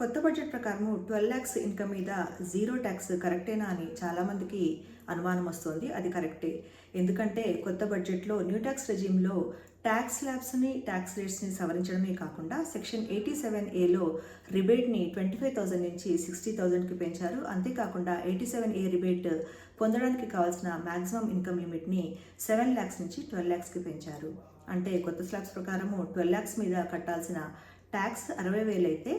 కొత్త బడ్జెట్ ప్రకారం twelve lakhs income మీద జీరో ట్యాక్స్ కరెక్టేనా అని చాలామందికి అనుమానం వస్తుంది. అది కరెక్టే. ఎందుకంటే కొత్త బడ్జెట్లో న్యూ ట్యాక్స్ రెజీమ్లో ట్యాక్స్ స్లాబ్స్ని ట్యాక్స్ రేట్స్ని సవరించడమే కాకుండా సెక్షన్ ఎయిటీ సెవెన్ ఏలో రిబేట్ని ట్వంటీ ఫైవ్ థౌసండ్ నుంచి సిక్స్టీ థౌసండ్కి పెంచారు. అంతేకాకుండా ఎయిటీ సెవెన్ ఏ రిబేట్ పొందడానికి కావాల్సిన మ్యాక్సిమం ఇన్కమ్ లిమిట్ని సెవెన్ ల్యాక్స్ నుంచి ట్వెల్వ్ ల్యాక్స్కి పెంచారు. అంటే కొత్త స్లాబ్స్ ప్రకారము ట్వెల్వ్ ల్యాక్స్ మీద కట్టాల్సిన ట్యాక్స్ అరవై వేలు అయితే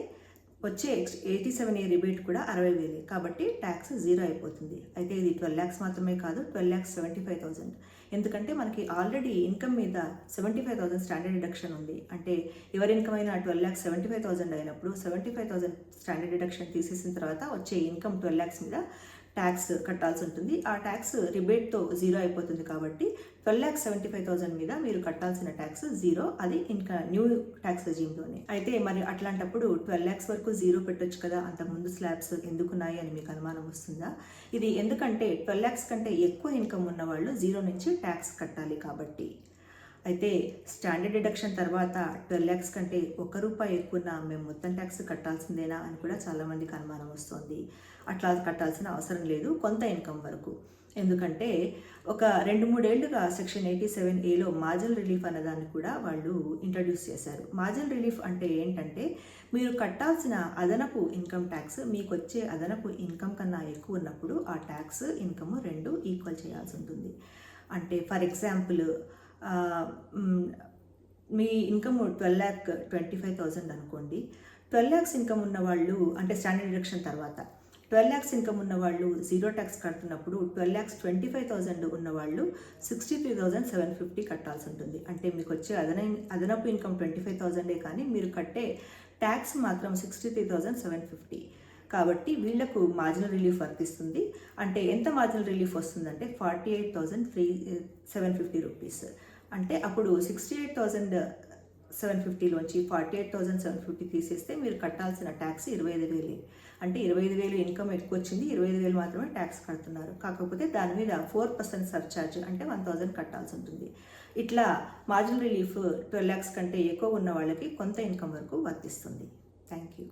వచ్చే ఎయిటీ సెవెన్ ఏ రిబేట్ కూడా అరవై వేలే. కాబట్టి ట్యాక్స్ జీరో అయిపోతుంది. అయితే ఇది ట్వెల్వ్ ల్యాక్స్ మాత్రమే కాదు twelve lakhs seventy five thousand. ఎందుకంటే మనకి ఆల్రెడీ ఇన్కమ్ మీద seventy five thousand standard deduction ఉంది. అంటే ఎవరి ఇన్కమ్ అయినా twelve lakhs seventy five thousand అయినప్పుడు seventy five thousand standard deduction తీసేసిన తర్వాత వచ్చే ఇన్కమ్ ట్వెల్వ్ ల్యాక్స్ మీద ట్యాక్స్ కట్టాల్సి ఉంటుంది. ఆ ట్యాక్స్ రిబేట్తో జీరో అయిపోతుంది కాబట్టి twelve lakh seventy five thousand మీద మీరు కట్టాల్సిన ట్యాక్స్ జీరో. అది ఇంకా న్యూ ట్యాక్స్ రెజీమ్లోనే. అయితే మరి అట్లాంటప్పుడు ట్వెల్వ్ ల్యాక్స్ వరకు జీరో పెట్టొచ్చు కదా? అంత ముందు స్లాబ్స్ ఎందుకున్నాయి అని మీకు అనుమానం వస్తుందా? ఇది ఎందుకంటే ట్వెల్వ్ ల్యాక్స్ కంటే ఎక్కువ ఇన్కమ్ ఉన్న వాళ్ళు జీరో నుంచి ట్యాక్స్ కట్టాలి కాబట్టి. అయితే స్టాండర్డ్ డిడక్షన్ తర్వాత ట్వెల్వ్ ల్యాక్స్ కంటే ఒక్క రూపాయి ఎక్కువ మేము మొత్తం ట్యాక్స్ కట్టాల్సిందేనా అని కూడా చాలామందికి అనుమానం వస్తుంది. అట్లా కట్టాల్సిన అవసరం లేదు కొంత ఇన్కమ్ వరకు. ఎందుకంటే ఒక రెండు మూడేళ్ళుగా సెక్షన్ ఎయిటీ సెవెన్ ఏలో మాజల్ రిలీఫ్ అన్నదాన్ని కూడా వాళ్ళు ఇంట్రడ్యూస్ చేశారు. మాజల్ రిలీఫ్ అంటే ఏంటంటే మీరు కట్టాల్సిన అదనపు ఇన్కమ్ ట్యాక్స్ మీకు వచ్చే అదనపు ఇన్కమ్ కన్నా ఎక్కువ ఉన్నప్పుడు ఆ ట్యాక్స్ ఇన్కమ్ రెండు ఈక్వల్ చేయాల్సి ఉంటుంది. అంటే for example me income twelve lakh twenty five thousand అనుకోండి. ట్వెల్వ్ ల్యాక్స్ ఇన్కమ్ ఉన్న వాళ్ళు అంటే స్టాండర్డ్ డిడక్షన్ తర్వాత ట్వెల్వ్ ల్యాక్స్ ఇన్కమ్ ఉన్న వాళ్ళు zero tax కడుతున్నప్పుడు twelve lakhs twenty five thousand ఉన్న వాళ్ళు sixty three thousand seven fifty కట్టాల్సి ఉంటుంది. అంటే మీకు వచ్చే అదన అదనపు ఇన్కమ్ ట్వంటీ ఫైవ్ థౌజండే కానీ మీరు కట్టే ట్యాక్స్ మాత్రం sixty three thousand seven fifty. కాబట్టి వీళ్ళకు మార్జినల్ రిలీఫ్ వర్తిస్తుంది. అంటే ఎంత మార్జినల్ రిలీఫ్ వస్తుందంటే forty eight thousand three seven fifty rupees. అంటే అప్పుడు sixty eight thousand seven ఫిఫ్టీలోంచి forty eight thousand seven fifty తీసేస్తే మీరు కట్టాల్సిన ట్యాక్స్ ఇరవై ఐదు వేలే. అంటే ఇరవై ఐదు వేలు ఇన్కమ్ ఎక్కువ వచ్చింది ఇరవై ఐదు వేలు మాత్రమే ట్యాక్స్ కడుతున్నారు. కాకపోతే దాని మీద ఫోర్ పర్సెంట్ సర్చార్జ్ అంటే వన్ థౌజండ్ కట్టాల్సి ఉంటుంది. ఇట్లా మార్జిన్ రిలీఫ్ ట్వెల్వ్ ల్యాక్స్ కంటే ఎక్కువ ఉన్న వాళ్ళకి కొంత ఇన్కమ్ వరకు వర్తిస్తుంది. Thank you